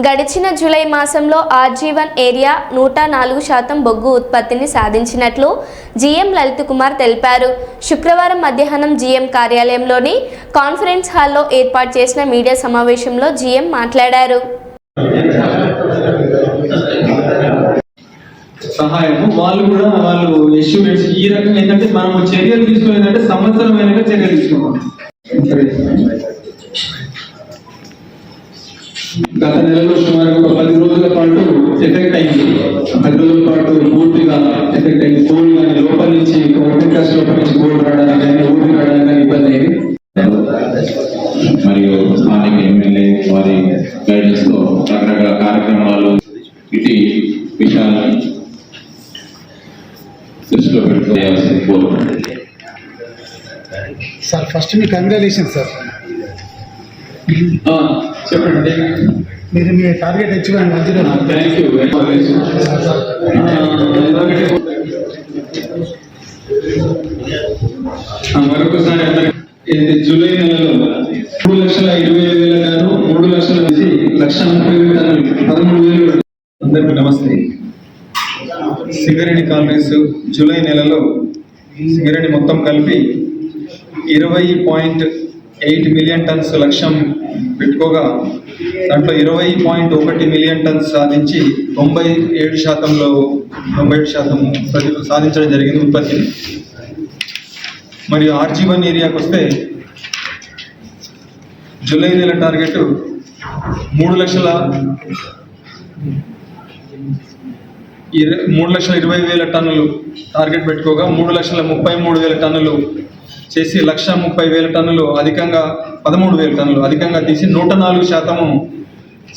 గడిచిన జూలై మాసంలో RG one area నూట నాలుగు శాతం బొగ్గు ఉత్పత్తిని సాధించినట్లు జీఎం లలిత్ కుమార్ తెలిపారు. శుక్రవారం మధ్యాహ్నం జీఎం కార్యాలయంలోని కాన్ఫరెన్స్ హాల్లో ఏర్పాటు చేసిన మీడియా సమావేశంలో జీఎం మాట్లాడారు. సహాయము. వాళ్ళు కూడా వాళ్ళు ఎస్టిమేట్స్ ఈ రకంగా ఏంటంటే మనం చర్యలు తీసుకునేదంటే సంవత్సరం అయినాక చర్యలు తీసుకున్నాం గత నెలలో సుమారు ఒక పది రోజుల పాటు ఎఫెక్ట్ అయింది. పది రోజుల పాటు పూర్తిగా ఎఫెక్ట్ అయింది. గోల్డ్ కానీ లోపల నుంచి ఓపెన్ కాస్ట్ లోపల నుంచి గోల్డ్ రావడానికి కానీ ఓపెన్ రావడానికి కానీ ఇబ్బంది అయింది. మరియు స్థానిక ఎమ్మెల్యే వారి గైడెన్స్తో రకరకాల కార్యక్రమాలు ఇటు విషయాలను దృష్టిలో పెట్టుకోవాల్సింది కోరుకుంటున్నాను. సార్ ఫస్ట్ మీ కంగ్రాచులేషన్ సార్ ఆ, చెప్పండి. మీరు మీ టార్గెట్ అయ్యింది మంచిగా థ్యాంక్ యూ మరొకసారి ఇది జూలై నెలలో మూడు లక్షల ఇరవై ఐదు వేల గాను మూడు లక్షల నుంచి లక్ష ముప్పై వేల పదమూడు వేలు అందరికీ నమస్తే. సింగరేణి కాలనీస్ జూలై నెలలో సింగరేణి మొత్తం కలిపి ఇరవై పాయింట్ ఎయిట్ మిలియన్ టన్స్ లక్ష్యం పెట్టుకోగా దాంట్లో ఇరవై పాయింట్ ఒకటి మిలియన్ టన్స్ సాధించి తొంభై ఏడు శాతంలో తొంభై ఏడు శాతం సాధించడం జరిగింది ఉత్పత్తిని మరియు ఆర్జీ వన్ ఏరియాకి వస్తే జూలై నెల టార్గెట్ మూడు లక్షల ఇర మూడు లక్షల ఇరవై వేల టన్నులు టార్గెట్ పెట్టుకోగా మూడు లక్షల ముప్పై మూడు వేల టన్నులు చేసి లక్ష ముప్పై వేల టన్నులు అధికంగా పదమూడు వేల టన్నులు అధికంగా తీసి నూట నాలుగు శాతము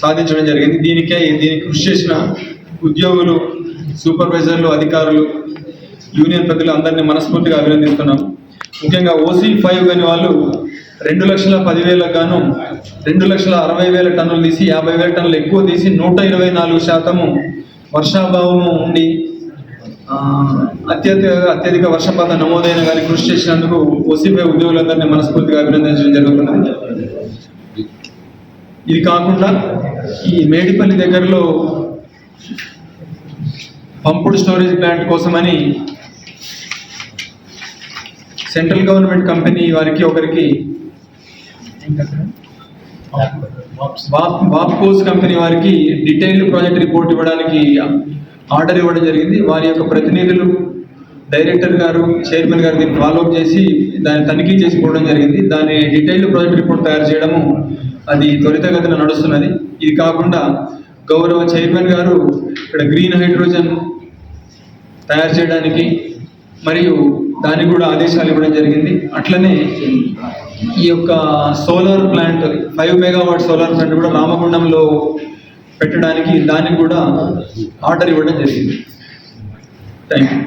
సాధించడం జరిగింది. దీనికే దీనికి కృషి చేసిన ఉద్యోగులు సూపర్వైజర్లు అధికారులు యూనియన్ ప్రజలు అందరినీ మనస్ఫూర్తిగా అభినందిస్తున్నాం. ముఖ్యంగా ఓసీ ఫైవ్ కాని వాళ్ళు రెండు లక్షల పదివేలకు గాను రెండు లక్షల అరవై వేల టన్నులు తీసి యాభై వేల టన్నులు ఎక్కువ తీసి నూట ఇరవై నాలుగు శాతము వర్షాభావము ఉండి అత్యధిక అత్యధిక వర్షపాతం నమోదైన కానీ కృషి చేసినందుకు ఓసీపీ ఉద్యోగులందరినీ మనస్ఫూర్తిగా అభినందించడం జరుగుతున్నది. ఇది కాకుండా ఈ మేడిపల్లి దగ్గరలో పంపుడు స్టోరేజ్ ప్లాంట్ కోసమని సెంట్రల్ గవర్నమెంట్ కంపెనీ వారికి ఒకరికి బాప్ కంపెనీ వారికి డీటెయిల్డ్ ప్రాజెక్ట్ రిపోర్ట్ ఇవ్వడానికి ఆర్డర్ ఇవ్వడం జరిగింది. వారి యొక్క ప్రతినిధులు డైరెక్టర్ గారు చైర్మన్ గారు దీన్ని ఫాలోఅప్ చేసి దాన్ని తనిఖీ చేసుకోవడం జరిగింది. దాని డీటెయిల్డ్ ప్రాజెక్ట్ రిపోర్ట్ తయారు చేయడము అది త్వరితగతిన నడుస్తున్నది. ఇది కాకుండా గౌరవ చైర్మన్ గారు ఇక్కడ గ్రీన్ హైడ్రోజన్ తయారు చేయడానికి మరియు దానికి కూడా ఆదేశాలు ఇవ్వడం జరిగింది. అట్లనే ఈ యొక్క solar plant five megawatt solar plant కూడా రామగుండంలో పెట్టడానికి దానికి కూడా ఆర్డర్ ఇవ్వడం జరిగింది. Thank you